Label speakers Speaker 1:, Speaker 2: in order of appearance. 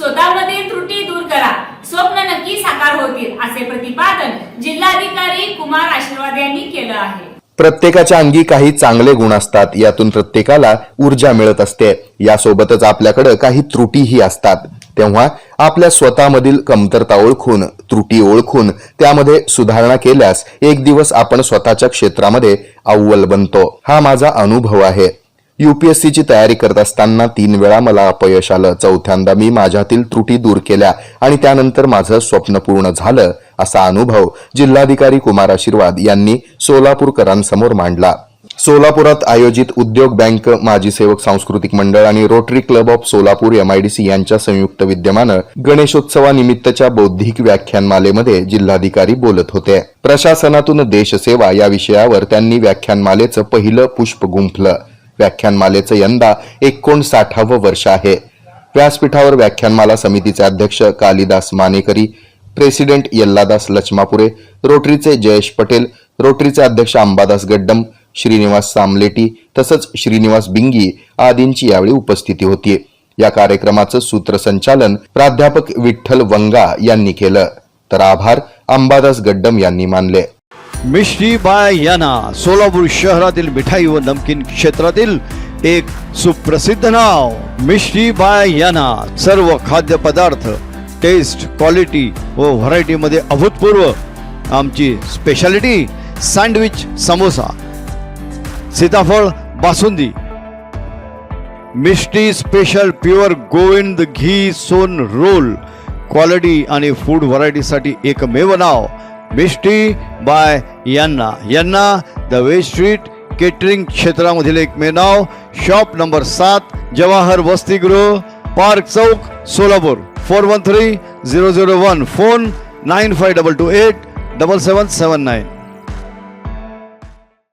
Speaker 1: स्वतःमध्ये त्रुटी दूर करा. स्वप्न नक्की साकार होतील असे प्रतिपादन जिल्हाधिकारी कुमार आशीर्वाद यांनी केलं आहे.
Speaker 2: प्रत्येकाच्या अंगी काही चांगले गुण असतात यातून प्रत्येकाला ऊर्जा मिळत असते. यासोबतच आपल्याकडे काही त्रुटीही असतात. तेव्हा आपल्या स्वतःमधील कमतरता ओळखून त्रुटी ओळखून त्यामध्ये सुधारणा केल्यास एक दिवस आपण स्वतःच्या क्षेत्रामध्ये अव्वल बनतो. हा माझा अनुभव आहे. युपीएससीची तयारी करत असताना तीन वेळा मला अपयश आलं. चौथ्यांदा मी माझ्यातील त्रुटी दूर केल्या आणि त्यानंतर माझं स्वप्न पूर्ण झालं असा अनुभव जिल्हाधिकारी कुमार आशीर्वाद यांनी सोलापूरकरांसमोर मांडला. सोलापुरात आयोजित उद्योग बँक माजी सेवक सांस्कृतिक मंडळ आणि Rotary club of Solapur MIDC यांच्या संयुक्त विद्यमानं गणेशोत्सवानिमित्तच्या बौद्धिक व्याख्यानमालेमध्ये जिल्हाधिकारी बोलत होते. प्रशासनातून देशसेवा या विषयावर त्यांनी व्याख्यानमालेचं पहिलं पुष्प गुंफलं. व्याख्यानमालेचं यंदा एकोणसाठावं वर्ष आहे. व्यासपीठावर व्याख्यानमाला समितीचे अध्यक्ष कालिदास मानेकरी प्रेसिडेंट यल्लादास लचमापुरे रोटरीचे जयेश पटेल रोटरीचे अध्यक्ष अंबादास गड्डम श्रीनिवास सामलेटी तसंच श्रीनिवास बिंगी आदींची यावेळी उपस्थिती होती. या कार्यक्रमाचं सूत्रसंचालन प्राध्यापक विठ्ठल वंगा यांनी केलं. तर आभार अंबादास गड्डम यांनी मानले.
Speaker 3: मिश्रीबाय बाय याना सोलापूर शहरातील मिठाई व नमकीन क्षेत्रातील एक सुप्रसिद्ध नाव मिश्रीबाय बाय याना सर्व खाद्यपदार्थ टेस्ट क्वालिटी व व्हरायटीमध्ये अभूतपूर्व आमची स्पेशालिटी सँडविच समोसा सीताफळ बासुंदी. मिष्टी स्पेशल प्युअर गोविंद घी सोन रोल. क्वालिटी आणि फूड व्हरायटीसाठी एकमेव नाव मिस्टी बाय यांना. यांना द वे स्ट्रीट केटरिंग क्षेत्रामधील एकमेव नाव शॉप नंबर सात जवाहर वसतिगृह पार्क चौक Solapur. Four one three zero zero one. Phone nine five double two eight double seven seven nine.